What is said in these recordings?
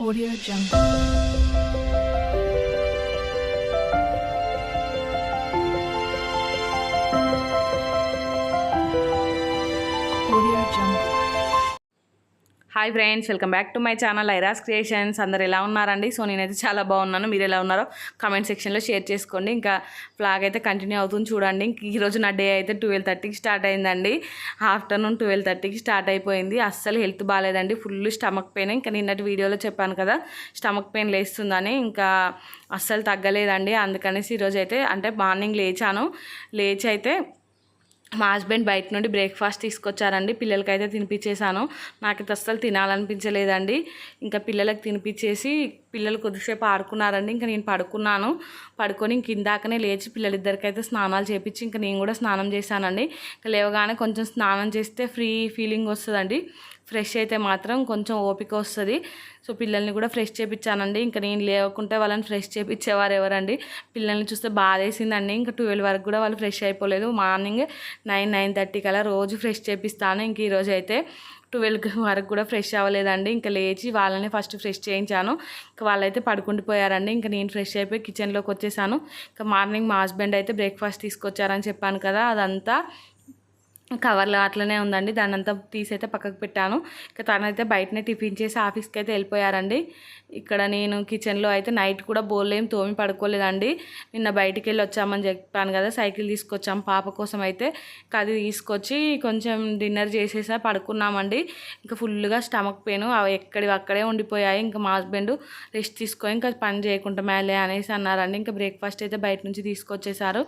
Audio Jungle. Hi friends welcome back to my channel Airas creations అందరు ఎలా ఉన్నారండి? So నేనైతే చాలా బాగున్నాను. మీరు ఎలా ఉన్నారో కామెంట్ సెక్షన్లో షేర్ చేసుకోండి. ఇంకా ఫ్లాగ్ అయితే కంటిన్యూ అవుతుంది చూడండి. ఈరోజు నా డే అయితే ట్వెల్వ్ థర్టీకి స్టార్ట్ అయిందండి. ఆఫ్టర్నూన్ ట్వెల్వ్ థర్టీకి స్టార్ట్ అయిపోయింది. అస్సలు హెల్త్ బాగాలేదండి ఫుల్ స్టమక్ పెయిన్ ఇంకా నిన్నటి వీడియోలో చెప్పాను కదా స్టమక్ పెయిన్ లేస్తుందని. ఇంకా అస్సలు తగ్గలేదండి. అందుకనేసి ఈరోజు అయితే అంటే మార్నింగ్ లేచాను. లేచి అయితే మా హస్బెండ్ బయట నుండి బ్రేక్ఫాస్ట్ తీసుకొచ్చారండి. పిల్లలకి అయితే తినిపించేశాను నాకైతే అస్సలు తినాలనిపించలేదండి. ఇంకా పిల్లలకి తినిపించేసి పిల్లలు కొద్దిసేపు ఆడుకున్నారండి. ఇంకా నేను పడుకున్నాను. పడుకొని ఇంక ఇందాకనే లేచి పిల్లలిద్దరికైతే స్నానాలు చేపించి ఇంకా నేను కూడా స్నానం చేశానండి. ఇంకా లేవగానే కొంచెం స్నానం చేస్తే ఫ్రీ ఫీలింగ్ వస్తుందండి. ఫ్రెష్ అయితే మాత్రం కొంచెం ఓపిక వస్తుంది. సో పిల్లల్ని కూడా ఫ్రెష్ చేయించానండి ఇంకా నేను లేవకుంటే వాళ్ళని ఫ్రెష్ చేపించేవారు ఎవరండి? పిల్లల్ని చూస్తే బాధేసిందండి. ఇంకా ట్వెల్వ్ వరకు కూడా వాళ్ళు ఫ్రెష్ అయిపోలేదు. మార్నింగ్ నైన్ నైన్ థర్టీ కల్లా రోజు ఫ్రెష్ చేపిస్తాను. ఇంక ఈరోజు అయితే ట్వెల్వ్ వరకు కూడా ఫ్రెష్ అవ్వలేదండి. ఇంకా లేచి వాళ్ళని ఫస్ట్ ఫ్రెష్ చేయించాను. ఇంకా వాళ్ళైతే పడుకుండిపోయారండి ఇంకా నేను ఫ్రెష్ అయిపోయి కిచెన్లోకి వచ్చేసాను. ఇంకా మార్నింగ్ మా హస్బెండ్ అయితే బ్రేక్ఫాస్ట్ తీసుకొచ్చారని చెప్పాను కదా అదంతా కవర్లో అట్లనే ఉందండి. దాన్ని అంతా తీసి అయితే పక్కకు పెట్టాను. ఇంకా తనైతే బయటనే టిఫిన్ చేసి ఆఫీస్కి అయితే వెళ్ళిపోయారండి. ఇక్కడ నేను కిచెన్లో అయితే నైట్ కూడా బోల్ తోమి పడుకోలేదండి. నిన్న బయటికి వెళ్ళి వచ్చామని చెప్పాను కదా సైకిల్ తీసుకొచ్చాం పాప కోసం అయితే. ఇంకా అది తీసుకొచ్చి కొంచెం డిన్నర్ చేసేసా పడుకున్నామండి. ఇంకా ఫుల్గా స్టమక్ పెయిన్ అవి ఎక్కడివి అక్కడే ఉండిపోయాయి. ఇంకా మా హస్బెండ్ రెస్ట్ తీసుకొని ఇంకా పని చేయకుండా మేలే అనేసి అన్నారండి. ఇంకా బ్రేక్ఫాస్ట్ అయితే బయట నుంచి తీసుకొచ్చేసారు.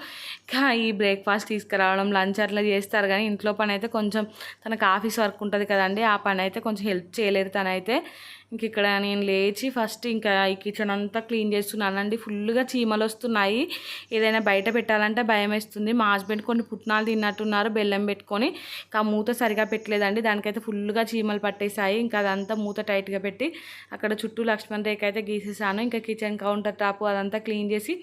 ఇంకా ఈ బ్రేక్ఫాస్ట్ తీసుకురావడం లంచ్ అట్లా చేస్తారు కానీ ఇంట్లో పని అయితే కొంచెం తనకు ఆఫీస్ వర్క్ ఉంటుంది కదండి ఆ పని అయితే కొంచెం హెల్ప్ చేయలేరు తనైతే. ఇంక ఇక్కడ నేను లేచి ఫస్ట్ ఇంకా ఈ కిచెన్ అంతా క్లీన్ చేస్తున్నానండి ఫుల్గా చీమలు వస్తున్నాయి. ఏదైనా బయట పెట్టాలంటే భయం వేస్తుంది. మా హస్బెండ్ కొన్ని పుట్నాలు తిన్నట్టున్నారు బెల్లం పెట్టుకొని. ఇంకా ఆ మూత సరిగా పెట్టలేదండి. దానికైతే ఫుల్గా చీమలు పట్టేశాయి. ఇంకా అదంతా మూత టైట్గా పెట్టి అక్కడ చుట్టూ లక్ష్మణ్ రేఖ అయితే గీసేసాను. ఇంకా కిచెన్ కౌంటర్ టాప్ అదంతా క్లీన్ చేసి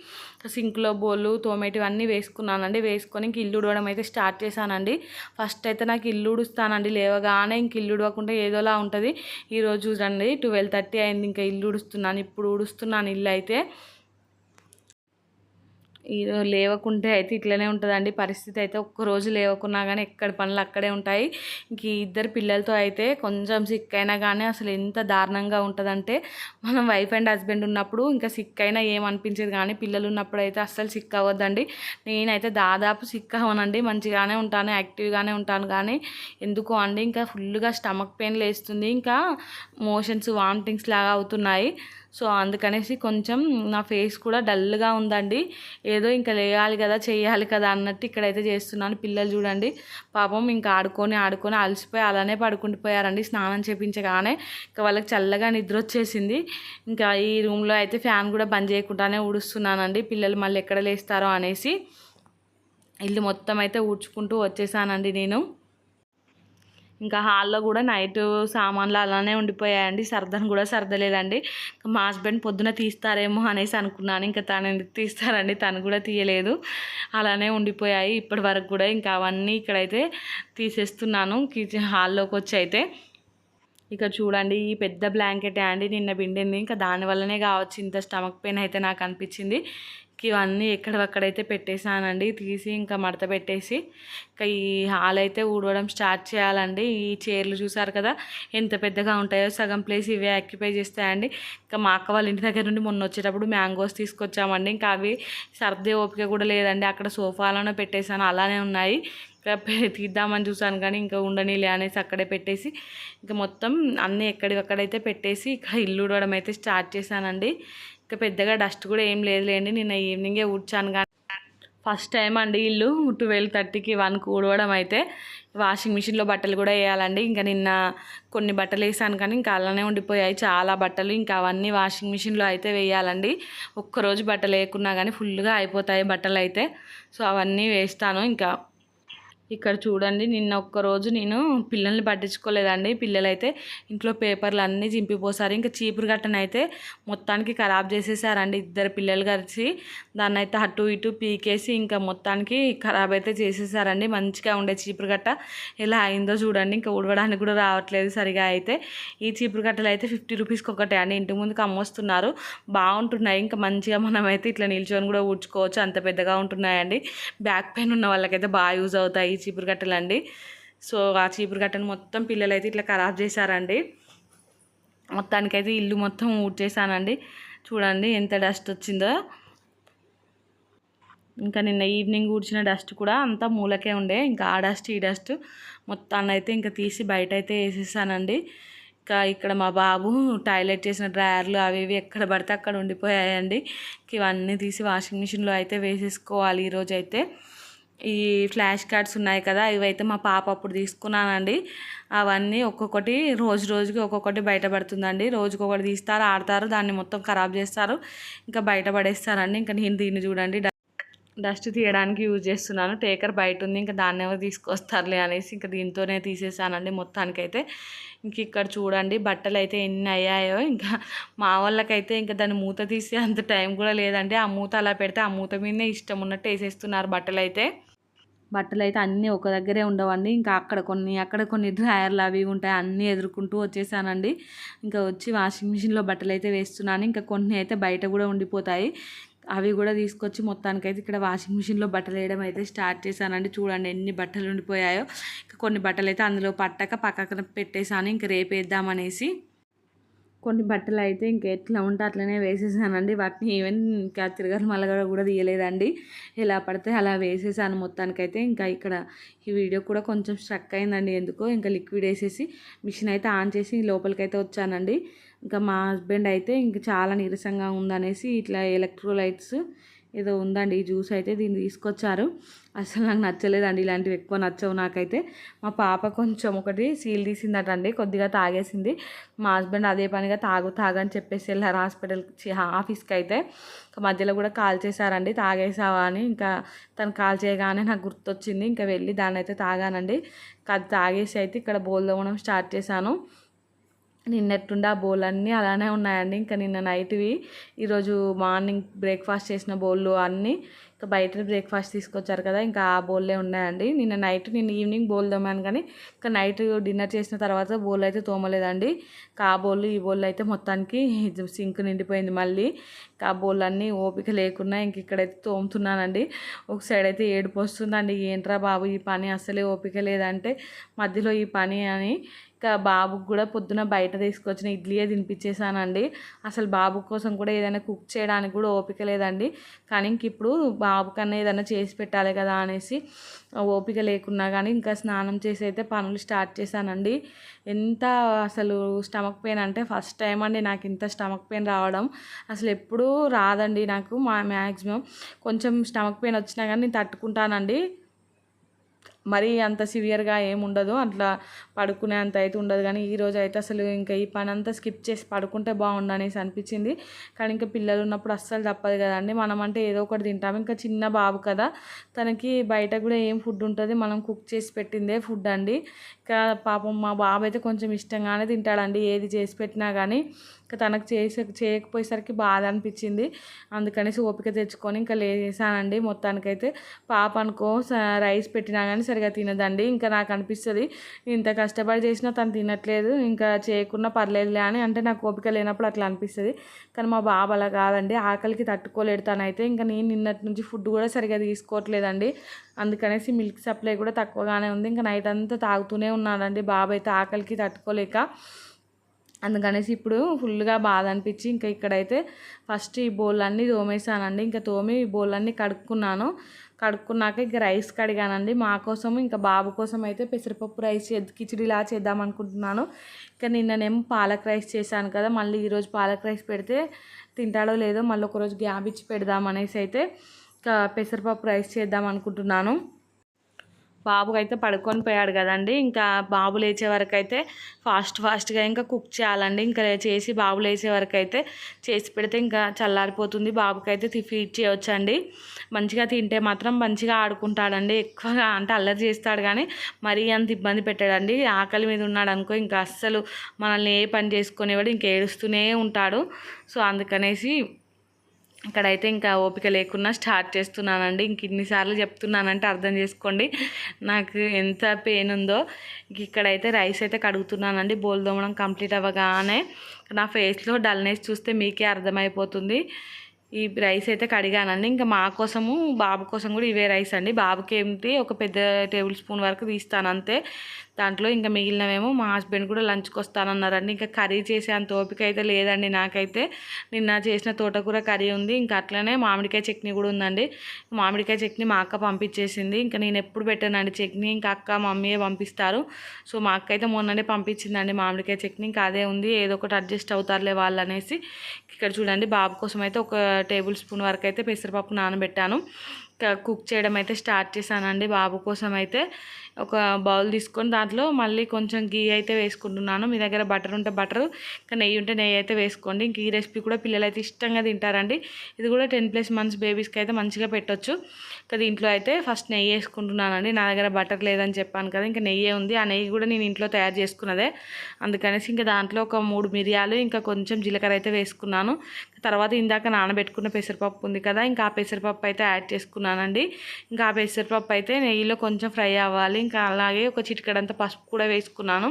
సింక్లో బోళ్ళు తోమేటివన్నీ వేసుకున్నానండి. వేసుకొని ఇంక ఇల్లు ఉడవడం అయితే స్టార్ట్ చేశానండి. ఫస్ట్ అయితే నాకు ఇల్లు ఉడుస్తానండి లేవగానే ఇంక ఇల్లు ఉడవకుండా ఏదోలా ఉంటుంది. ఈరోజు చూడండి ట్వెల్వ్ థర్టీ అయింది ఇంకా ఇల్లు ఉడుస్తున్నాను ఇప్పుడు ఉడుస్తున్నాను ఇల్లు అయితే. ఈ లేవకుంటే అయితే ఇట్లనే ఉంటుందండి. పరిస్థితి అయితే ఒక్క రోజు లేవకున్నా కానీ ఎక్కడ పనులు అక్కడే ఉంటాయి. ఇంక ఇద్దరు పిల్లలతో అయితే కొంచెం సిక్ అయినా కానీ అసలు ఎంత దారుణంగా ఉంటుందంటే మనం వైఫ్ అండ్ హస్బెండ్ ఉన్నప్పుడు ఇంకా సిక్ అయినా ఏమనిపించేది కానీ పిల్లలు ఉన్నప్పుడు అయితే అస్సలు సిక్ అవ్వద్దండి. నేనైతే దాదాపు సిక్ అవ్వనండి. మంచిగానే ఉంటాను యాక్టివ్గానే ఉంటాను కానీ ఎందుకో అండి ఇంకా ఫుల్గా స్టమక్ పెయిన్ లేస్తుంది. ఇంకా మోషన్స్ వామిటింగ్స్ లాగా అవుతున్నాయి. సో అందుకనేసి కొంచెం నా ఫేస్ కూడా డల్గా ఉందండి. ఏదో ఇంకా లేయాలి కదా చేయాలి కదా అన్నట్టు ఇక్కడైతే చేస్తున్నాను. పిల్లలు చూడండి పాపం ఇంకా ఆడుకొని ఆడుకొని అలసిపోయి అలానే పడుకుండిపోయారండి స్నానం చేపించగానే. ఇంకా వాళ్ళకి చల్లగా నిద్ర వచ్చేసింది. ఇంకా ఈ రూమ్లో అయితే ఫ్యాన్ కూడా బంద్ చేయకుండానే ఊడుస్తున్నానండి. పిల్లలు మళ్ళీ ఎక్కడ లేస్తారో అనేసి ఇల్లు మొత్తం అయితే ఊడ్చుకుంటూ వచ్చేసానండి నేను. ఇంకా హాల్లో కూడా నైట్ సామాన్లు అలానే ఉండిపోయాయండి. సర్దని కూడా సర్దలేదండి. మా హస్బెండ్ పొద్దున తీస్తారేమో అనేసి అనుకున్నాను. ఇంకా తను ఎందుకు తీస్తారండి? తను కూడా తీయలేదు. అలానే ఉండిపోయాయి ఇప్పటి వరకు కూడా. ఇంకా అవన్నీ ఇక్కడైతే తీసేస్తున్నాను. కిచెన్ హాల్లోకి వచ్చి అయితే. ఇక చూడండి ఈ పెద్ద బ్లాంకెట్ అండి. నిన్న పిండింది. ఇంకా దానివల్లనే కావచ్చు ఇంత స్టమక్ పెయిన్ అయితే నాకు అనిపించింది. ఇవన్నీ ఎక్కడవక్కడైతే పెట్టేసానండి తీసి ఇంకా మడత పెట్టేసి ఇంకా ఈ హాల్ అయితే ఊడవడం స్టార్ట్ చేయాలండి. ఈ చైర్లు చూసారు కదా ఎంత పెద్దగా ఉంటాయో సగం ప్లేస్ ఇవే ఆక్యుపై చేస్తాయండి. ఇంకా మా అక్క వాళ్ళ ఇంటి దగ్గర నుండి మొన్న వచ్చేటప్పుడు మ్యాంగోస్ తీసుకొచ్చామండి. ఇంకా అవి సర్దే ఓపిక కూడా లేదండి. అక్కడ సోఫాలోనే పెట్టేశాను అలానే ఉన్నాయి. ఇంకా పె- తీద్దామని చూసాను కానీ ఇంకా ఉండనీలే అనేసి అక్కడే పెట్టేసి ఇంకా మొత్తం అన్నీ ఎక్కడికక్కడైతే పెట్టేసి ఇక్కడ ఇల్లు ఉడవడం అయితే స్టార్ట్ చేశానండి. ఇంకా పెద్దగా డస్ట్ కూడా ఏం లేదులేండి. నిన్న ఈవినింగే ఊడ్చాను కానీ ఫస్ట్ టైం అండి ఇల్లు ట్వెల్వ్ థర్టీకి వన్కి ఊడవడం అయితే. వాషింగ్ మిషన్లో బట్టలు కూడా వేయాలండి. ఇంకా నిన్న కొన్ని బట్టలు వేసాను కానీ ఇంకా అలానే ఉండిపోయాయి. చాలా బట్టలు ఇంకా అవన్నీ వాషింగ్ మిషన్లో అయితే వేయాలండి. ఒక్కరోజు బట్టలు వేయకున్నా కానీ ఫుల్గా అయిపోతాయి బట్టలు అయితే. సో అవన్నీ వేస్తాను. ఇంకా ఇక్కడ చూడండి నిన్న ఒక్కరోజు నేను పిల్లల్ని పట్టించుకోలేదండి. పిల్లలైతే ఇంట్లో పేపర్లు అన్నీ చింపిపోసారు. ఇంకా చీపురు గట్టనైతే మొత్తానికి ఖరాబ్ చేసేసారండి ఇద్దరు పిల్లలు కలిసి. దాన్ని అయితే అటు ఇటు పీకేసి ఇంకా మొత్తానికి ఖరాబ్ అయితే చేసేసారండి. మంచిగా ఉండే చీపురు గట్ట ఎలా అయిందో చూడండి. ఇంకా ఉడవడానికి కూడా రావట్లేదు సరిగా అయితే. ఈ చీపురు గట్టలు అయితే ఫిఫ్టీ రూపీస్కి ఒకటే అండి. ఇంటి ముందుకు అమ్మొస్తున్నారు. బాగుంటున్నాయి. ఇంకా మంచిగా మనం అయితే ఇట్లా నిల్చొని కూడా ఊడ్చుకోవచ్చు. అంత పెద్దగా ఉంటున్నాయండి. బ్యాక్ పెయిన్ ఉన్న వాళ్ళకైతే బాగా యూజ్ అవుతాయి చీపురు కట్టలు అండి సో ఆ చీపురు కట్టను మొత్తం పిల్లలు అయితే ఇట్లా ఖరాబ్ చేశారండి. మొత్తానికైతే ఇల్లు మొత్తం ఊడ్చేసానండి చూడండి ఎంత డస్ట్ వచ్చిందో. ఇంకా నిన్న ఈవినింగ్ ఊడ్చిన డస్ట్ కూడా అంతా మూలకే ఉండే. ఇంకా ఆ డస్ట్ ఈ డస్ట్ మొత్తాన్ని అయితే ఇంకా తీసి బయట అయితే వేసేసానండి. ఇంకా ఇక్కడ మా బాబు టాయిలెట్ చేసిన డ్రయర్లు అవి ఇవి ఎక్కడ పడితే అక్కడ ఉండిపోయాయండి. ఇవన్నీ తీసి వాషింగ్ మిషన్లో అయితే వేసేసుకోవాలి ఈరోజు అయితే ఈ ఫ్లాష్ కార్డ్స్ ఉన్నాయి కదా ఇవైతే మా పాప అప్పుడు తీసుకున్నానండి. అవన్నీ ఒక్కొక్కటి రోజు రోజుకి ఒక్కొక్కటి బయటపడుతుందండి రోజుకొకటి తీస్తారు ఆడతారు దాన్ని మొత్తం ఖరాబ్ చేస్తారు. ఇంకా బయటపడేస్తారండి ఇంకా నేను దీన్ని చూడండి డస్ట్ తీయడానికి యూజ్ చేస్తున్నాను. టేకర్ బయట ఉంది ఇంకా దాన్ని ఎవరు తీసుకొస్తారులే అనేసి ఇంకా దీంతోనే తీసేసానండి మొత్తానికైతే. ఇంక ఇక్కడ చూడండి బట్టలు అయితే ఎన్ని అయ్యాయో. ఇంకా మా వాళ్ళకైతే ఇంకా దాన్ని మూత తీసే అంత టైం కూడా లేదండి. ఆ మూత అలా పెడితే ఆ మూత మీదనే ఇష్టం ఉన్నట్టు వేసేస్తున్నారు బట్టలు అయితే బట్టలు అయితే అన్నీ ఒక దగ్గరే ఉండవండి. ఇంకా అక్కడ కొన్ని అక్కడ కొన్ని డ్రాయర్లు అవి ఉంటాయి అన్నీ ఎదుర్కొంటూ వచ్చేసానండి. ఇంకా వచ్చి వాషింగ్ మిషన్లో బట్టలు అయితే వేస్తున్నాను. ఇంకా కొన్ని అయితే బయట కూడా ఉండిపోతాయి. అవి కూడా తీసుకొచ్చి మొత్తానికైతే ఇక్కడ వాషింగ్ మిషన్లో బట్టలు వేయడం అయితే స్టార్ట్ చేశానండి. చూడండి ఎన్ని బట్టలు ఉండిపోయాయో. ఇంకా కొన్ని బట్టలు అయితే అందులో పట్టక పక్కన పెట్టేశాను. ఇంక రేపు వేద్దామనేసి కొన్ని బట్టలు అయితే ఇంకా ఎట్లా ఉంటే అట్లనే వేసేసానండి. వాటిని ఈవెన్ ఇంకా తిరగలు మలగడ కూడా తీయలేదండి. ఎలా పడితే అలా వేసేసాను మొత్తానికైతే. ఇంకా ఇక్కడ ఈ వీడియో కూడా కొంచెం స్ట్రక్ అయిందండి ఎందుకో. ఇంకా లిక్విడ్ వేసేసి మిషన్ అయితే ఆన్ చేసి లోపలికైతే వచ్చానండి. ఇంకా మా హస్బెండ్ అయితే ఇంకా చాలా నీరసంగా ఉందనేసి ఇట్లా ఎలక్ట్రోలైట్స్ ఏదో ఉందండి ఈ జ్యూస్ అయితే దీన్ని తీసుకొచ్చారు. అసలు నాకు నచ్చలేదండి ఇలాంటివి ఎక్కువ నచ్చవు నాకైతే. మా పాప కొంచెం ఒకటి సీల్ తీసిందట అండి కొద్దిగా తాగేసింది. మా హస్బెండ్ అదే పనిగా తాగు తాగని చెప్పేసి వెళ్ళారు హాస్పిటల్కి ఆఫీస్కి అయితే. మధ్యలో కూడా కాల్ చేశారండి తాగేసావా అని. ఇంకా తను కాల్ చేయగానే నాకు గుర్తొచ్చింది ఇంకా వెళ్ళి దాన్ని అయితే తాగానండి అది తాగేసి అయితే ఇక్కడ బోల్దవ్వడం స్టార్ట్ చేశాను. నిన్నట్టుండి ఆ బౌల్ అన్నీ అలానే ఉన్నాయండి. ఇంకా నిన్న నైట్వి ఈరోజు మార్నింగ్ బ్రేక్ఫాస్ట్ చేసిన బౌళ్ళు అన్నీ ఇంకా బయట బ్రేక్ఫాస్ట్ తీసుకొచ్చారు కదా ఇంకా ఆ బౌల్లే ఉన్నాయండి. నిన్న నైట్ నేను ఈవినింగ్ బౌల్ తోమాను కానీ ఇంకా నైట్ డిన్నర్ చేసిన తర్వాత బౌల్ అయితే తోమలేదండి. ఇంకా ఆ బౌల్ ఈ బౌల్ అయితే మొత్తానికి సింక్ నిండిపోయింది మళ్ళీ. ఇంకా ఆ బౌల్ అన్నీ ఓపిక లేకున్నా ఇంక ఇక్కడైతే తోముతున్నానండి. ఒక సైడ్ అయితే ఏడుపు వస్తుందండి. ఏంట్రా బాబు ఈ పని అసలే ఓపిక లేదంటే మధ్యలో ఈ పని అని ఇంకా బాబుకి కూడా పొద్దున బయట తీసుకొచ్చిన ఇడ్లీయే తినిపించేసానండి అసలు బాబు కోసం కూడా ఏదైనా కుక్ చేయడానికి కూడా ఓపిక లేదండి. కానీ ఇంక ఇప్పుడు బాబు కన్నా ఏదైనా చేసి పెట్టాలి కదా అనేసి ఓపిక లేకున్నా కానీ ఇంకా స్నానం చేసి అయితే పనులు స్టార్ట్ చేశానండి. ఎంత అసలు స్టమక్ పెయిన్ అంటే ఫస్ట్ టైం అండి నాకు ఇంత స్టమక్ పెయిన్ రావడం. అసలు ఎప్పుడూ రాదండి నాకు మా మ్యాక్సిమం. కొంచెం స్టమక్ పెయిన్ వచ్చినా కానీ నేను తట్టుకుంటానండి. మరీ అంత సివియర్గా ఏముండదు. అట్లా పడుకునే అంత అయితే ఉండదు. కానీ ఈరోజు అయితే అసలు ఇంకా ఈ పని అంతా స్కిప్ చేసి పడుకుంటే బాగుండు అనేసి అనిపించింది. కానీ ఇంకా పిల్లలు ఉన్నప్పుడు అస్సలు తప్పదు కదండి. మనం అంటే ఏదో ఒకటి తింటాం. ఇంకా చిన్న బాబు కదా తనకి బయట కూడా ఏం ఫుడ్ ఉంటుంది? మనం కుక్ చేసి పెట్టిందే ఫుడ్ అండి. ఇంకా పాపం మా బాబు అయితే కొంచెం ఇష్టంగానే తింటాడండి. ఏది చేసి పెట్టినా కానీ తనకు చేసే చేయకపోయేసరికి బాధ అనిపించింది. అందుకనేసి ఓపిక తెచ్చుకొని ఇంకా లేసానండి. మొత్తానికైతే పాప అనుకో రైస్ పెట్టినా కానీ సరిగా తినదండి. ఇంకా నాకు అనిపిస్తుంది ఇంత కష్టపడి చేసినా తను తినట్లేదు ఇంకా చేయకున్నా పర్లేదులే అని అంటే నాకు ఓపిక లేనప్పుడు అట్లా అనిపిస్తుంది. కానీ మా బాబు అలా కాదండి. ఆకలికి తట్టుకోలేడు తనైతే. ఇంకా నేను నిన్నటి నుంచి ఫుడ్ కూడా సరిగా తీసుకోవట్లేదండి. అందుకనేసి మిల్క్ సప్లై కూడా తక్కువగానే ఉంది. ఇంకా నైట్ అంతా తాగుతూనే ఉన్నానండి. బాబు అయితే ఆకలికి తట్టుకోలేక అందుకనేసి ఇప్పుడు ఫుల్గా బాధ అనిపించి ఇంకా ఇక్కడైతే ఫస్ట్ ఈ బౌల్ తోమేసానండి ఇంకా తోమి ఈ బౌల్ కడుక్కున్నాను. కడుక్కున్నాక ఇంకా రైస్ కడిగానండి. మా కోసం ఇంకా బాబు కోసం అయితే పెసరపప్పు రైస్ కిచిడిలా చేద్దాం అనుకుంటున్నాను ఇంకా నిన్ననేమో పాలక్ రైస్ చేశాను కదా మళ్ళీ ఈరోజు పాలక్ రైస్ పెడితే తింటాడో లేదో మళ్ళీ ఒకరోజు గ్యాప్ ఇచ్చి పెడదాం అనేసి అయితే ఇంకా పెసరపప్పు రైస్ చేద్దాం అనుకుంటున్నాను బాబు అయితే పడుకొని పోయాడు కదండి. ఇంకా బాబు లేచే వరకు అయితే ఫాస్ట్ ఫాస్ట్గా ఇంకా కుక్ చేయాలండి. ఇంకా చేసి బాబు లేచే వరకు అయితే చేసి పెడితే ఇంకా చల్లారిపోతుంది. బాబుకి అయితే ఫీడ్ మంచిగా తింటే మాత్రం మంచిగా ఆడుకుంటాడండి. ఎక్కువగా అంటే అల్లరి చేస్తాడు కానీ మరీ అంత ఇబ్బంది పెట్టాడండి. ఆకలి మీద ఉన్నాడు అనుకో ఇంకా అస్సలు మనల్ని ఏ పని చేసుకునేవాడు ఇంకా ఏడుస్తూనే ఉంటాడు. సో అందుకనేసి ఇక్కడైతే ఇంకా ఓపిక లేకుండా స్టార్ట్ చేస్తున్నానండి. ఇంక ఇన్నిసార్లు చెప్తున్నానంటే అర్థం చేసుకోండి. నాకు ఎంత పెయిన్ ఉందో. ఇక్కడైతే రైస్ అయితే కడుగుతున్నానండి. బోల్ దోమడం కంప్లీట్ అవ్వగానే నా ఫేస్లో డల్నెస్ చూస్తే మీకే అర్థమైపోతుంది. ఈ రైస్ అయితే కడిగానండి. ఇంకా మా కోసము బాబు కోసం కూడా ఇవే రైస్ అండి. బాబుకి ఏంటి ఒక పెద్ద టేబుల్ స్పూన్ వరకు తీస్తాను అంతే దాంట్లో ఇంకా మిగిలినవేమో మా హస్బెండ్ కూడా లంచ్కి వస్తానన్నారండి. ఇంకా కర్రీ చేసే అంత ఓపిక అయితే లేదండి నాకైతే. నిన్న చేసిన తోటకూర కర్రీ ఉంది. ఇంకా అట్లనే మామిడికాయ చట్నీ కూడా ఉందండి. మామిడికాయ చట్నీ మా అక్క పంపించేసింది. ఇంకా నేను ఎప్పుడు పెట్టానండి చట్నీ. ఇంకా అక్క మమ్మీయే పంపిస్తారు. సో మా అక్క అయితే మొన్ననే పంపించిందండి మామిడికాయ చట్నీ. ఇంకా అదే ఉంది. ఏదో ఒకటి అడ్జస్ట్ అవుతారులే వాళ్ళు అనేసి. ఇక్కడ చూడండి బాబు కోసం అయితే ఒక టేబుల్ స్పూన్ వరకు అయితే పెసరపప్పు నానబెట్టాను. ఇంకా కుక్ చేయడం అయితే స్టార్ట్ చేశానండి బాబు కోసం అయితే ఒక బౌల్ తీసుకొని దాంట్లో మళ్ళీ కొంచెం గీ అయితే వేసుకుంటున్నాను. మీ దగ్గర బటర్ ఉంటే బటర్ ఇంకా నెయ్యి ఉంటే నెయ్యి అయితే వేసుకోండి. ఇంక ఈ రెసిపీ కూడా పిల్లలు అయితే ఇష్టంగా తింటారండి. ఇది కూడా టెన్ ప్లస్ మంత్స్ బేబీస్కి అయితే మంచిగా పెట్టొచ్చు. ఇంకా దీంట్లో అయితే ఫస్ట్ నెయ్యి వేసుకుంటున్నానండి. నా దగ్గర బటర్ లేదని చెప్పాను కదా ఇంకా నెయ్యి ఉంది. ఆ నెయ్యి కూడా నేను ఇంట్లో తయారు చేసుకున్నదే. అందుకనేసి ఇంకా దాంట్లో ఒక మూడు మిరియాలు ఇంకా కొంచెం జీలకర్ర అయితే వేసుకున్నాను. వేసుకున్నాను తర్వాత ఇందాక నానబెట్టుకున్న పెసరపప్పు ఉంది కదా ఇంకా ఆ పెసరపప్పు అయితే యాడ్ చేసుకున్నానండి. ఇంకా ఆ పెసరపప్పు అయితే నెయ్యిలో కొంచెం ఫ్రై అవ్వాలి. ఇంకా అలాగే ఒక చిటికడంత పసుపు కూడా వేసుకున్నాను.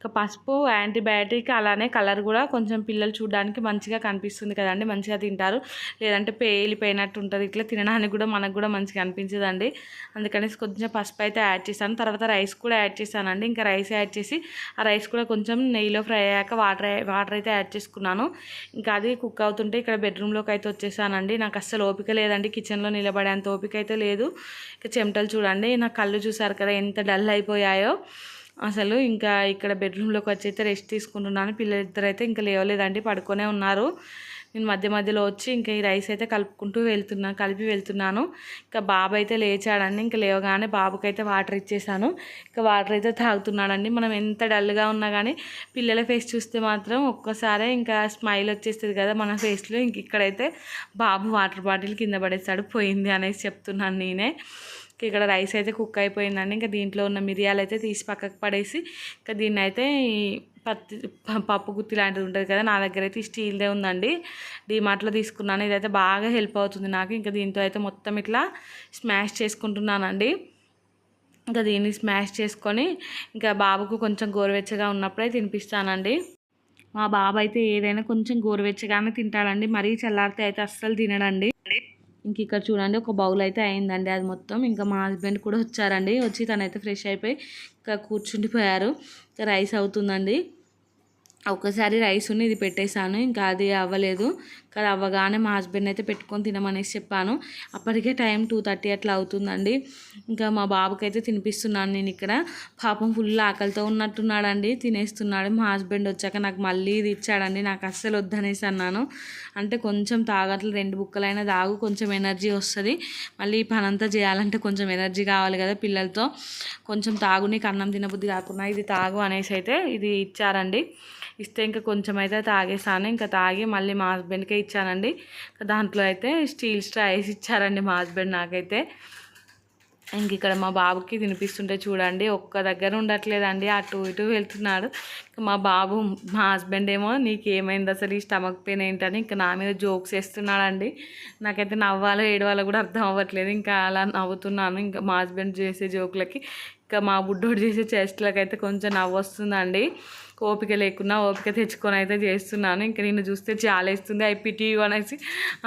ఇంకా పసుపు యాంటీబయాటిక్ అలానే కలర్ కూడా కొంచెం పిల్లలు చూడడానికి మంచిగా కనిపిస్తుంది కదండి మంచిగా తింటారు. లేదంటే పేలిపోయినట్టు ఉంటుంది ఇట్లా తినడానికి కూడా మనకు కూడా మంచిగా అనిపించదండి. అందుకనేసి కొంచెం పసుపు అయితే యాడ్ చేశాను. తర్వాత రైస్ కూడా యాడ్ చేశానండి. ఇంకా రైస్ యాడ్ చేసి ఆ రైస్ కూడా కొంచెం నెయ్యిలో ఫ్రై అయ్యాక వాటర్ వాటర్ అయితే యాడ్ చేసుకున్నాను. ఇంకా అది కుక్ అవుతుంటే ఇక్కడ బెడ్రూమ్లోకి అయితే వచ్చేసానండి. నాకు అస్సలు ఓపిక లేదండి కిచెన్లో నిలబడేంత ఓపిక అయితే లేదు. ఇక చెమటలు చూడండి నా కళ్ళు చూసారు కదా ఎంత డల్ అయిపోయాయో. అసలు ఇంకా ఇక్కడ బెడ్రూమ్లోకి వచ్చి అయితే రెస్ట్ తీసుకుంటున్నాను. పిల్లలిద్దరు అయితే ఇంకా లేవలేదండి పడుకొనే ఉన్నారు. నేను మధ్య మధ్యలో వచ్చి ఇంకా ఈ రైస్ అయితే కలుపుకుంటూ వెళ్తున్నాను కలిపి వెళ్తున్నాను. ఇంకా బాబు అయితే లేచాడండి ఇంకా లేవగానే బాబుకి అయితే వాటర్ ఇచ్చేసాను. ఇంకా వాటర్ అయితే తాగుతున్నాడండి. మనం ఎంత డల్గా ఉన్నా కానీ పిల్లల ఫేస్ చూస్తే మాత్రం ఒక్కసారే ఇంకా స్మైల్ వచ్చేస్తుంది కదా మన ఫేస్లో ఇంక ఇక్కడైతే బాబు వాటర్ బాటిల్ కింద పడేస్తాడు పోయింది అనేసి చెప్తున్నాను నేనే. ఇక్కడ రైస్ అయితే కుక్ అయిపోయిందండి. ఇంకా దీంట్లో ఉన్న మిరియాలు అయితే తీసి పక్కకు పడేసి ఇంకా దీన్ని అయితే పత్తి పప్పు గుత్తి లాంటిది ఉంటుంది కదా నా దగ్గర అయితే స్టీల్దే ఉందండి. డీమార్ట్లో తీసుకున్నాను. ఇదైతే బాగా హెల్ప్ అవుతుంది నాకు. ఇంకా దీంతో అయితే మొత్తం ఇట్లా స్మాష్ చేసుకుంటున్నానండి. ఇంకా దీన్ని స్మాష్ చేసుకొని ఇంకా బాబుకు కొంచెం గోరువెచ్చగా ఉన్నప్పుడే తినిపిస్తానండి. మా బాబు అయితే ఏదైనా కొంచెం గోరువెచ్చగానే తింటాడండి. మరీ చల్లారితే అయితే అస్సలు తినడండి. ఇంక ఇక్కడ చూడండి ఒక బౌల్ అయితే అయిందండి అది మొత్తం. ఇంకా మా హస్బెండ్ కూడా వచ్చారండి వచ్చి తనైతే ఫ్రెష్ అయిపోయి ఇంకా కూర్చుండిపోయారు. ఇంకా రైస్ అవుతుందండి. ఒకసారి రైస్ ఉన్న ఇది పెట్టేశాను ఇంకా అది అవ్వలేదు. కదా అవ్వగానే మా హస్బెండ్ అయితే పెట్టుకొని తినమనేసి చెప్పాను. అప్పటికే టైం టూ థర్టీ అట్లా అవుతుందండి. ఇంకా మా బాబుకి అయితే తినిపిస్తున్నాను నేను ఇక్కడ. పాపం ఫుల్ ఆకలితో ఉన్నట్టున్నాడండి. తినేస్తున్నాడు. మా హస్బెండ్ వచ్చాక నాకు మళ్ళీ ఇది ఇచ్చాడండి. నాకు అస్సలు వద్దనేసి అన్నాను. అంటే కొంచెం తాగట్లు రెండు బుక్కలైనా తాగు కొంచెం ఎనర్జీ వస్తుంది. మళ్ళీ ఈ పని అంతా చేయాలంటే కొంచెం ఎనర్జీ కావాలి కదా పిల్లలతో. కొంచెం తాగు నీకు అన్నం తినబుద్ధి కాకుండా ఇది తాగు అనేసి అయితే ఇది ఇచ్చారండి. ఇస్తే ఇంకా కొంచెం అయితే తాగేసాను. ఇంకా తాగి మళ్ళీ మా హస్బెండ్కి ఇచ్చానండి. దాంట్లో అయితే స్టీల్ స్ట్రా వేసి ఇచ్చారండి మా హస్బెండ్ నాకైతే. ఇంక ఇక్కడ మా బాబుకి తినిపిస్తుంటే చూడండి ఒక్క దగ్గర ఉండట్లేదండి అటు ఇటు వెళ్తున్నాడు. మా బాబు మా హస్బెండ్ ఏమో నీకు ఏమైంది అసలు? ఈ స్టమక్ పెయిన్ ఏంటని ఇంకా నా మీద జోక్స్ వేస్తున్నాడండి. నాకైతే నవ్వాలో ఏడవాలో కూడా అర్థం అవ్వట్లేదు. ఇంకా అలా నవ్వుతున్నాను. ఇంకా మా హస్బెండ్ చేసే జోకులకి ఇంకా మా బుడ్డోడు చేసే చెస్ట్లకైతే కొంచెం నవ్వు వస్తుందండి ఓపిక లేకున్నా ఓపిక తెచ్చుకొని అయితే చేస్తున్నాను. ఇంకా నేను చూస్తే చాలేస్తుంది ఐపీటీ అనేసి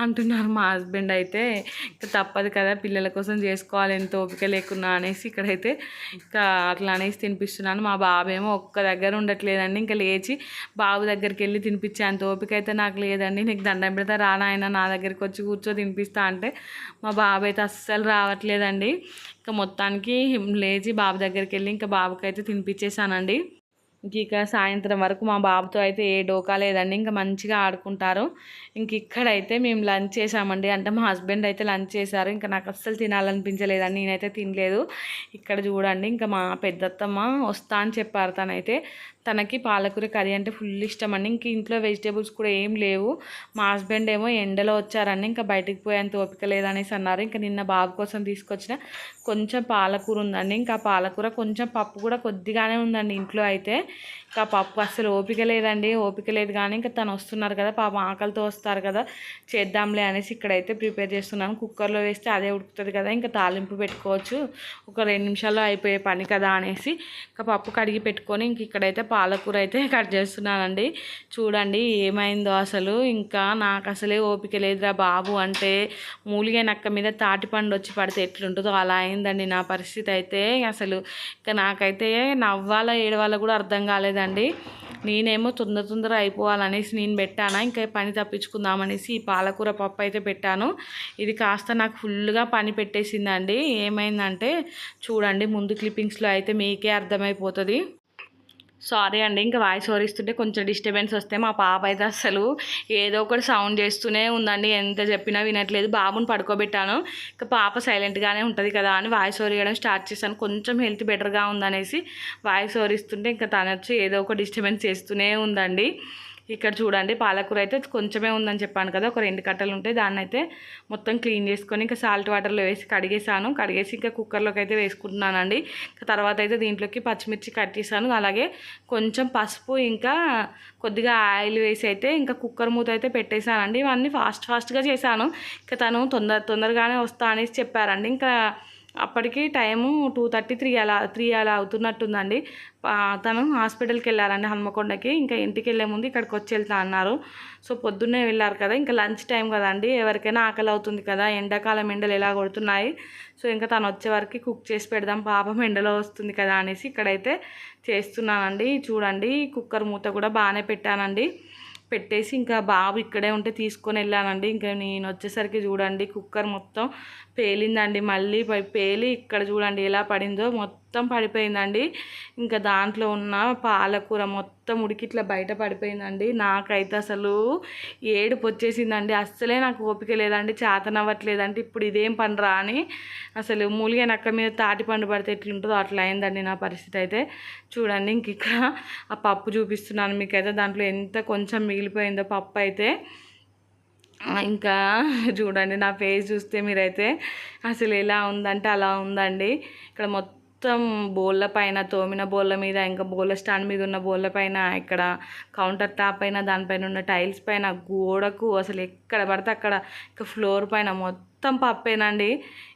అంటున్నారు మా హస్బెండ్ అయితే. ఇంకా తప్పదు కదా పిల్లల కోసం చేసుకోవాలి ఎంత ఓపిక లేకున్నా అనేసి ఇక్కడైతే ఇంకా అట్లా అనేసి తినిపిస్తున్నాను. మా బాబేమో ఒక్క దగ్గర ఉండట్లేదండి. ఇంకా లేచి బాబు దగ్గరికి వెళ్ళి తినిపించే అంత ఓపిక అయితే నాకు లేదండి. నీకు దండం పెడతా రానా ఆయన నా దగ్గరికి వచ్చి కూర్చో తినిపిస్తా అంటే మా బాబు అయితే అస్సలు రావట్లేదండి. ఇంకా మొత్తానికి లేచి బాబు దగ్గరికి వెళ్ళి ఇంకా బాబుకి అయితే తినిపించేసానండి ఇంక ఇక సాయంత్రం వరకు మా బాబుతో అయితే ఏ డోకా లేదండి. ఇంకా మంచిగా ఆడుకుంటారు. ఇంక ఇక్కడైతే మేము లంచ్ చేసామండి అంటే మా హస్బెండ్ అయితే లంచ్ చేశారు. ఇంకా నాకు అస్సలు తినాలనిపించలేదండి. నేనైతే తినలేదు. ఇక్కడ చూడండి ఇంకా మా పెద్దత్తమ్మ వస్తా అని చెప్పారు తనైతే. తనకి పాలకూర కర్రీ అంటే ఫుల్ ఇష్టం అండి ఇంక ఇంట్లో వెజిటేబుల్స్ కూడా ఏం లేవు. మా హస్బెండ్ ఏమో ఎండలో వచ్చారని ఇంకా బయటికి పోయేంత ఓపిక లేదనేసి అన్నారు. ఇంకా నిన్న బాబు కోసం తీసుకొచ్చిన కొంచెం పాలకూర ఉందండి. ఇంకా పాలకూర కొంచెం పప్పు కూడా కొద్దిగానే ఉందండి ఇంట్లో అయితే. ఇంకా పప్పు అసలు ఓపిక లేదండి. ఓపిక లేదు కానీ ఇంకా తను వస్తున్నారు కదా పాపం ఆకలితో వస్తారు కదా. చేద్దాంలే అనేసి ఇక్కడైతే ప్రిపేర్ చేస్తున్నాను. కుక్కర్లో వేస్తే అదే ఉడుకుతుంది కదా ఇంకా తాలింపు పెట్టుకోవచ్చు. ఒక రెండు నిమిషాల్లో అయిపోయే పని కదా అనేసి ఇంకా పప్పు కడిగి పెట్టుకొని ఇంక ఇక్కడైతే పాలకూర అయితే కట్ చేస్తున్నానండి. చూడండి ఏమైందో అసలు. ఇంకా నాకు అసలే ఓపిక లేదురా బాబు అంటే మూలిగైన నక్క మీద తాటిపండు వచ్చి పడితే ఎట్లుంటుందో అలా అయిందండి నా పరిస్థితి అయితే. అసలు ఇంకా నాకైతే నవ్వాలా ఏడవాలా కూడా అర్థం కాలేదండి. నేనేమో తొందర తొందర అయిపోవాలనేసి నేను పెట్టాను ఇంకా పని తప్పించుకుందామనేసి ఈ పాలకూర పప్పు అయితే పెట్టాను. ఇది కాస్త నాకు ఫుల్గా పని పెట్టేసిందండి. ఏమైందంటే చూడండి ముందు క్లిప్పింగ్స్లో అయితే మీకే అర్థమైపోతుంది. సారీ అండి ఇంకా వాయిస్ ఓరిస్తుంటే కొంచెం డిస్టర్బెన్స్ వస్తే మా పాప అయితే అసలు ఏదో ఒకటి సౌండ్ చేస్తూనే ఉందండి. ఎంత చెప్పినా వినట్లేదు. బాబుని పడుకోబెట్టాను. ఇంకా పాప సైలెంట్గానే ఉంటుంది కదా అని వాయిస్ ఓరియడం స్టార్ట్ చేశాను. కొంచెం హెల్త్ బెటర్గా ఉందనేసి వాయిస్ ఓరిస్తుంటే ఇంకా తను వచ్చి ఏదో ఒక డిస్టర్బెన్స్ చేస్తూనే ఉందండి. ఇక్కడ చూడండి పాలకూర అయితే కొంచెమే ఉందని చెప్పాను కదా ఒక రెండు కట్టలు ఉంటాయి. దాన్ని అయితే మొత్తం క్లీన్ చేసుకొని ఇంకా సాల్ట్ వాటర్లో వేసి కడిగేసాను కడిగేసి ఇంకా కుక్కర్లోకి అయితే వేసుకుంటున్నానండి. ఇంకా తర్వాత అయితే దీంట్లోకి పచ్చిమిర్చి కట్ చేశాను. అలాగే కొంచెం పసుపు ఇంకా కొద్దిగా ఆయిల్ వేసి అయితే ఇంకా కుక్కర్ మూత అయితే పెట్టేశానండి. ఇవన్నీ ఫాస్ట్ ఫాస్ట్గా చేశాను. ఇంకా తను తొందర తొందరగానే వస్తా అనేసి చెప్పారండి. ఇంకా అప్పటికి టైము టూ థర్టీ త్రీ అలా త్రీ అలా అవుతున్నట్టుందండి. తను హాస్పిటల్కి వెళ్ళారండి హన్మకొండకి. ఇంకా ఇంటికి వెళ్ళే ముందు ఇక్కడికి వచ్చి వెళ్తా అన్నారు. సో పొద్దున్నే వెళ్ళారు కదా. ఇంకా లంచ్ టైం కదండి. ఎవరికైనా ఆకలి అవుతుంది కదా. ఎండాకాలం ఎండలు ఎలా కొడుతున్నాయి? సో ఇంకా తను వచ్చే వరకు కుక్ చేసి పెడదాం. పాపం ఎండలో వస్తుంది కదా అనేసి ఇక్కడైతే చేస్తున్నానండి. చూడండి కుక్కర్ మూత కూడా బాగానే పెట్టానండి. పెట్టేసి ఇంకా బాబు ఇక్కడే ఉంటే తీసుకొని వెళ్ళానండి. ఇంకా నేను వచ్చేసరికి చూడండి కుక్కర్ మొత్తం పేలిందండి. మళ్ళీ పేలి ఇక్కడ చూడండి ఎలా పడిందో మొత్తం మొత్తం పడిపోయిందండి. ఇంకా దాంట్లో ఉన్న పాలకూర మొత్తం ఉడికిట్లా బయట పడిపోయిందండి. నాకైతే అసలు ఏడుపు వచ్చేసిందండి. అస్సలే నాకు ఓపిక లేదండి. చేతనవ్వట్లేదంటే ఇప్పుడు ఇదేం పనిరా అని అసలు మూలిగా నక్క మీద తాటి పండు పడితే ఎట్లుంటుందో అట్లా అయిందండి నా పరిస్థితి అయితే. చూడండి ఇంక ఇక్కడ ఆ పప్పు చూపిస్తున్నాను మీకైతే. దాంట్లో ఎంత కొంచెం మిగిలిపోయిందో పప్పు అయితే. ఇంకా చూడండి నా ఫేస్ చూస్తే మీరైతే అసలు ఎలా ఉందంటే అలా ఉందండి. ఇక్కడ మొత్తం మొత్తం బోళ్ళ పైన తోమిన బోళ్ళ మీద ఇంకా బోళ్ళ స్టాండ్ మీద ఉన్న బోళ్ళ పైన ఇక్కడ కౌంటర్ టాప్ పైన దానిపైన ఉన్న టైల్స్ పైన గోడకు అసలు ఎక్కడ పడితే అక్కడ ఇంకా ఫ్లోర్ పైన మొత్తం మొత్తం పప్పేనండి.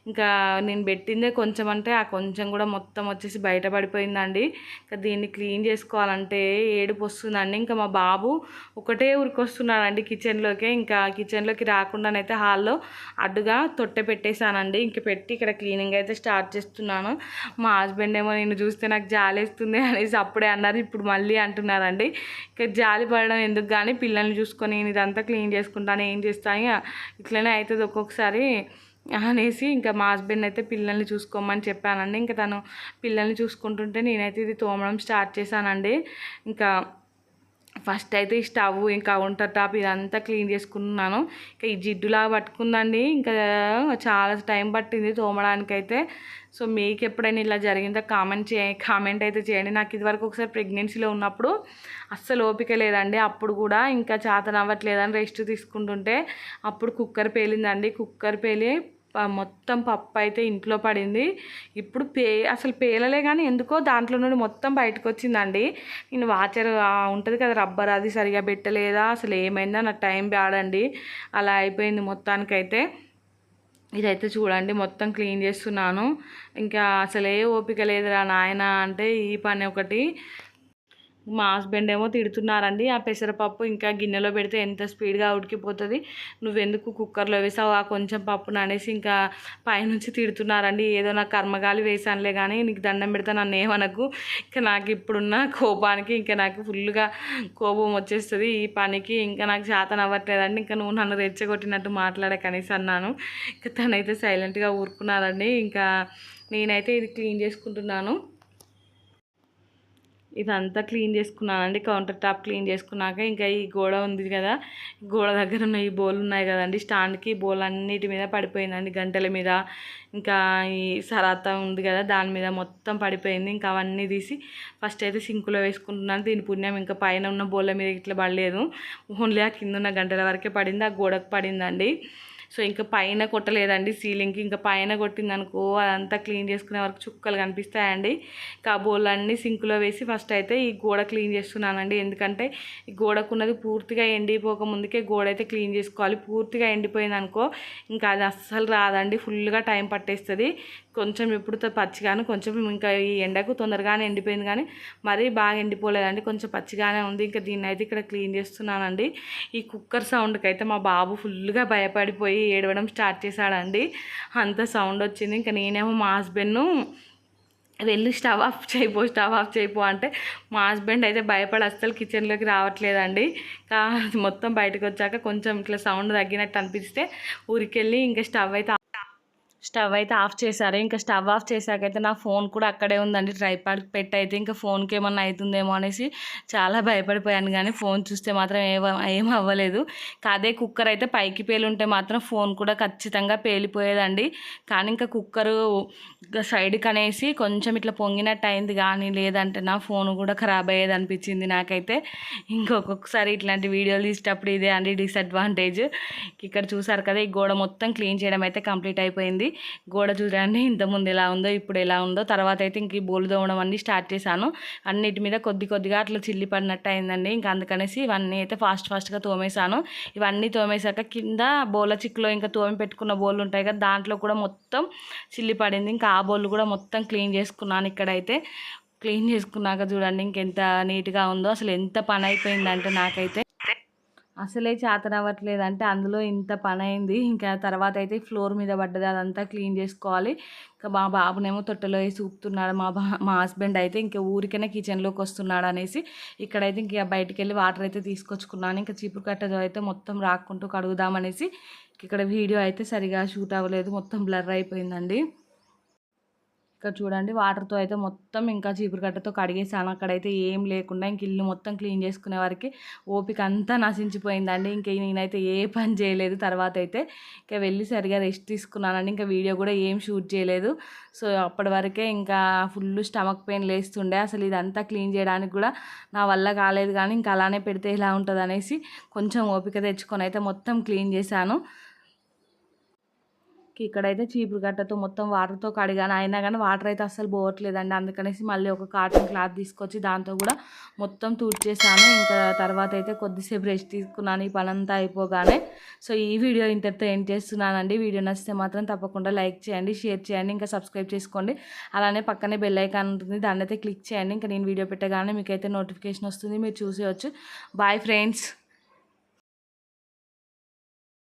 ఇంకా నేను పెట్టిందే కొంచెం అంటే ఆ కొంచెం కూడా మొత్తం వచ్చేసి బయటపడిపోయిందండి ఇంకా దీన్ని క్లీన్ చేసుకోవాలంటే ఏడుపు వస్తుందండి. ఇంకా మా బాబు ఒకటే ఉరికొస్తున్నాడండి కిచెన్లోకి. ఇంకా కిచెన్లోకి రాకుండానైతే హాల్లో అడ్డుగా తొట్టె పెట్టేశానండి. ఇంక పెట్టి ఇక్కడ క్లీనింగ్ అయితే స్టార్ట్ చేస్తున్నాను. మా హస్బెండ్ ఏమో నేను చూస్తే నాకు జాలేస్తుంది అనేసి అప్పుడే అన్నారు. ఇప్పుడు మళ్ళీ అంటున్నారండి. ఇక జాలి పడడం ఎందుకు కానీ పిల్లల్ని చూసుకొని నేను ఇదంతా క్లీన్ చేసుకుంటాను. ఏం చేస్తాను? ఇట్లనే అవుతుంది ఒక్కొక్కసారి. అనేసి ఇంకా మా హస్బెండ్ అయితే పిల్లల్ని చూసుకోమని చెప్పానండి. ఇంకా తను పిల్లల్ని చూసుకుంటుంటే నేనైతే ఇది తోమడం స్టార్ట్ చేశానండి. ఇంకా ఫస్ట్ అయితే ఈ స్టవ్ ఇంకా కౌంటర్ టాప్ ఇదంతా క్లీన్ చేసుకున్నాను. ఇంకా ఈ జిడ్డులా పట్టుకుందండి. ఇంకా చాలా టైం పట్టింది తోమడానికైతే. సో మీకు ఎప్పుడైనా ఇలా జరిగిందో? కామెంట్ చే కామెంట్ అయితే చేయండి. నాకు ఇదివరకు ఒకసారి ప్రెగ్నెన్సీలో ఉన్నప్పుడు అస్సలు ఓపిక లేదండి. అప్పుడు కూడా ఇంకా చేతనవ్వట్లేదని రెస్ట్ తీసుకుంటుంటే అప్పుడు కుక్కర్ పేలిందండి. కుక్కర్ పేలి మొత్తం పప్పు అయితే ఇంట్లో పడింది. ఇప్పుడు పే అసలు పేలలే కానీ ఎందుకో దాంట్లో నుండి మొత్తం బయటకు వచ్చిందండి నేను వాచర్ ఉంటుంది కదా రబ్బర్ అది సరిగా పెట్టలేదా? అసలు ఏమైందా? నా టైం బ్యాడండి అలా అయిపోయింది మొత్తానికైతే. ఇదైతే చూడండి మొత్తం క్లీన్ చేస్తున్నాను. ఇంకా అసలే ఓపిక లేదురా నాయన అంటే ఈ పని ఒకటి. మా హస్బెండ్ ఏమో తిడుతున్నారండి ఆ పెసరపప్పు ఇంకా గిన్నెలో పెడితే ఎంత స్పీడ్గా ఉడికిపోతుంది నువ్వెందుకు కుక్కర్లో వేసావు ఆ కొంచెం పప్పును అనేసి ఇంకా పైనుంచి తిడుతున్నారండి ఏదో నా కర్మగాలి వేసానులే కానీ నీకు దండం పెడితే నన్ను ఏమనకు ఇంకా నాకు ఇప్పుడున్న కోపానికి ఇంకా నాకు ఫుల్గా కోపం వచ్చేస్తుంది ఈ పనికి ఇంకా నాకు శాతం అవ్వట్లేదండి ఇంకా నువ్వు నన్ను రెచ్చగొట్టినట్టు మాట్లాడే కనీసం అన్నాను ఇంకా తనైతే సైలెంట్గా ఊరుకున్నారండి ఇంకా నేనైతే ఇది క్లీన్ చేసుకుంటున్నాను. ఇదంతా క్లీన్ చేసుకున్నానండి. కౌంటర్ టాప్ క్లీన్ చేసుకున్నాక ఇంకా ఈ గోడ ఉంది కదా గోడ దగ్గర ఉన్న ఈ బోల్ ఉన్నాయి కదండి. స్టాండ్కి బోల్ అన్నిటి మీద పడిపోయిందండి గంటల మీద. ఇంకా ఈ సరాత ఉంది కదా దాని మీద మొత్తం పడిపోయింది. ఇంకా అవన్నీ తీసి ఫస్ట్ అయితే సింకులో వేసుకుంటున్నాను. దీని పుణ్యం ఇంకా పైన ఉన్న బోళ్ళ మీద ఇట్లా పడలేదు. ఓన్లీ ఆ కింద ఉన్న గంటల వరకే పడింది ఆ గోడకు పడిందండి. సో ఇంకా పైన కొట్టలేదండి సీలింగ్కి. ఇంకా పైన కొట్టింది అనుకో అదంతా క్లీన్ చేసుకునే వరకు చుక్కలు కనిపిస్తాయండి. ఇంకా అన్నీ సింక్లో సింకులో వేసి ఫస్ట్ అయితే ఈ గోడ క్లీన్ చేస్తున్నానండి. ఎందుకంటే ఈ గోడకున్నది పూర్తిగా ఎండిపోక ముందుకే గోడ అయితే క్లీన్ చేసుకోవాలి. పూర్తిగా ఎండిపోయింది అనుకో ఇంకా అది అస్సలు రాదండి. ఫుల్గా టైం పట్టేస్తుంది. కొంచెం ఇప్పుడు పచ్చిగాను కొంచెం ఇంకా ఈ ఎండకు తొందరగానే ఎండిపోయింది కానీ మరీ బాగా ఎండిపోలేదండి. కొంచెం పచ్చిగానే ఉంది. ఇంకా దీన్ని అయితే ఇక్కడ క్లీన్ చేస్తున్నానండి. ఈ కుక్కర్ సౌండ్కి అయితే మా బాబు ఫుల్గా భయపడిపోయి ఏడవడం స్టార్ట్ చేశాడండి. అంత సౌండ్ వచ్చింది. ఇంకా నేనేమో మా హస్బెండ్ను వెళ్ళి స్టవ్ ఆఫ్ చేయిపో స్టవ్ ఆఫ్ చేయిపో అంటే మా హస్బెండ్ అయితే భయపడి అస్సలు కిచెన్లోకి రావట్లేదండి. కా మొత్తం బయటకు వచ్చాక కొంచెం ఇట్లా సౌండ్ తగ్గినట్టు అనిపిస్తే ఊరికెళ్ళి ఇంకా స్టవ్ అయితే స్టవ్ అయితే ఆఫ్ చేశారు. ఇంకా స్టవ్ ఆఫ్ చేశాకైతే నా ఫోన్ కూడా అక్కడే ఉందండి. ట్రైపాడ్ పెట్టి అయితే ఇంకా ఫోన్కి ఏమన్నా అవుతుందేమో అనేసి చాలా భయపడిపోయాను. కానీ ఫోన్ చూస్తే మాత్రం ఏమ ఏం అవ్వలేదు. కాదే అదే కుక్కర్ అయితే పైకి పేలుంటే మాత్రం ఫోన్ కూడా ఖచ్చితంగా పేలిపోయేదండి. కానీ ఇంకా కుక్కరు సైడ్కి అనేసి కొంచెం ఇట్లా పొంగినట్టు అయింది కానీ లేదంటే నా ఫోన్ కూడా ఖరాబ్ అయ్యేది అనిపించింది నాకైతే ఇంకొకసారి ఇట్లాంటి వీడియోలు తీసేటప్పుడు ఇదే అండి డిసడ్వాంటేజ్. ఇక్కడ చూసారు కదా ఈ గోడ మొత్తం క్లీన్ చేయడం అయితే కంప్లీట్ అయిపోయింది. గోడ చూడండి ఇంతకుముందు ఎలా ఉందో ఇప్పుడు ఎలా ఉందో. తర్వాత అయితే ఇంక ఈ బోలు తోమడం అన్నీ స్టార్ట్ చేశాను. అన్నిటి మీద కొద్ది కొద్దిగా అట్లా చిల్లి పడినట్టు అయిందండి. ఇంకా అందుకనేసి ఇవన్నీ అయితే ఫాస్ట్ ఫాస్ట్గా తోమేశాను. ఇవన్నీ తోమేశాక కింద బోల చిక్కులో ఇంకా తోమి పెట్టుకున్న బోళ్ళు ఉంటాయి కదా దాంట్లో కూడా మొత్తం చిల్లి పడింది. ఇంకా ఆ బోళ్ళు కూడా మొత్తం క్లీన్ చేసుకున్నాను ఇక్కడైతే. క్లీన్ చేసుకున్నాక చూడండి ఇంకెంత నీట్గా ఉందో అసలు ఎంత పని అయిపోయిందంటే నాకైతే. అసలే చేతనవ్వట్లేదు. అంటే అందులో ఇంత పని అయింది ఇంకా తర్వాత అయితే ఫ్లోర్ మీద పడ్డది. అదంతా క్లీన్ చేసుకోవాలి. ఇంకా మా బాబునేమో తొట్టెలో వేసి ఊపుతున్నాడు. మా బా మా హస్బెండ్ అయితే ఇంకా ఊరికనే కిచెన్లోకి వస్తున్నాడు అనేసి ఇక్కడైతే ఇంకా బయటికి వెళ్ళి వాటర్ అయితే తీసుకొచ్చుకున్నాను. ఇంకా చీపురు కట్టతో అయితే మొత్తం రాకుంటూ కడుగుదామనేసి ఇక్కడ వీడియో అయితే సరిగా షూట్ అవ్వలేదు. మొత్తం బ్లర్ అయిపోయిందండి. ఇక్కడ చూడండి వాటర్తో అయితే మొత్తం ఇంకా చీపురు కట్టతో కడిగేసాను అక్కడైతే ఏం లేకుండా ఇంక ఇల్లు మొత్తం క్లీన్ చేసుకునే వరకు ఓపిక అంతా నశించిపోయిందండి. ఇంకా నేనైతే ఏ పని చేయలేదు. తర్వాత అయితే ఇంకా వెళ్ళి సరిగా రెస్ట్ తీసుకున్నానండి. ఇంకా వీడియో కూడా ఏం షూట్ చేయలేదు. సో అప్పటి వరకే ఇంకా ఫుల్ స్టమక్ పెయిన్ లేస్తుండే. అసలు ఇదంతా క్లీన్ చేయడానికి కూడా నా వల్ల కాలేదు. కానీ ఇంకా అలానే పెడితే ఇలా ఉంటుంది అనేసి కొంచెం ఓపిక తెచ్చుకొని అయితే మొత్తం క్లీన్ చేశాను. ఇక్కడైతే చీపురు గట్టతో మొత్తం వాటర్తో కడిగాను. అయినా కానీ వాటర్ అయితే అస్సలు పోవట్లేదండి. అందుకనేసి మళ్ళీ ఒక కాటన్ క్లాత్ తీసుకొచ్చి దాంతో కూడా మొత్తం తూడ్చేసాను ఇంకా తర్వాత అయితే కొద్దిసేపు రెస్ట్ తీసుకున్నాను. ఈ పని అంతా అయిపోగానే సో ఈ వీడియో ఇంతటితో ఏం చేస్తున్నానండి. వీడియో నచ్చితే మాత్రం తప్పకుండా లైక్ చేయండి షేర్ చేయండి ఇంకా సబ్స్క్రైబ్ చేసుకోండి. అలానే పక్కనే బెల్ ఐకాన్ ఉంటుంది. దాన్ని అయితే క్లిక్ చేయండి. ఇంకా నేను వీడియో పెట్టగానే మీకైతే నోటిఫికేషన్ వస్తుంది. మీరు చూసేయచ్చు. Bye friends.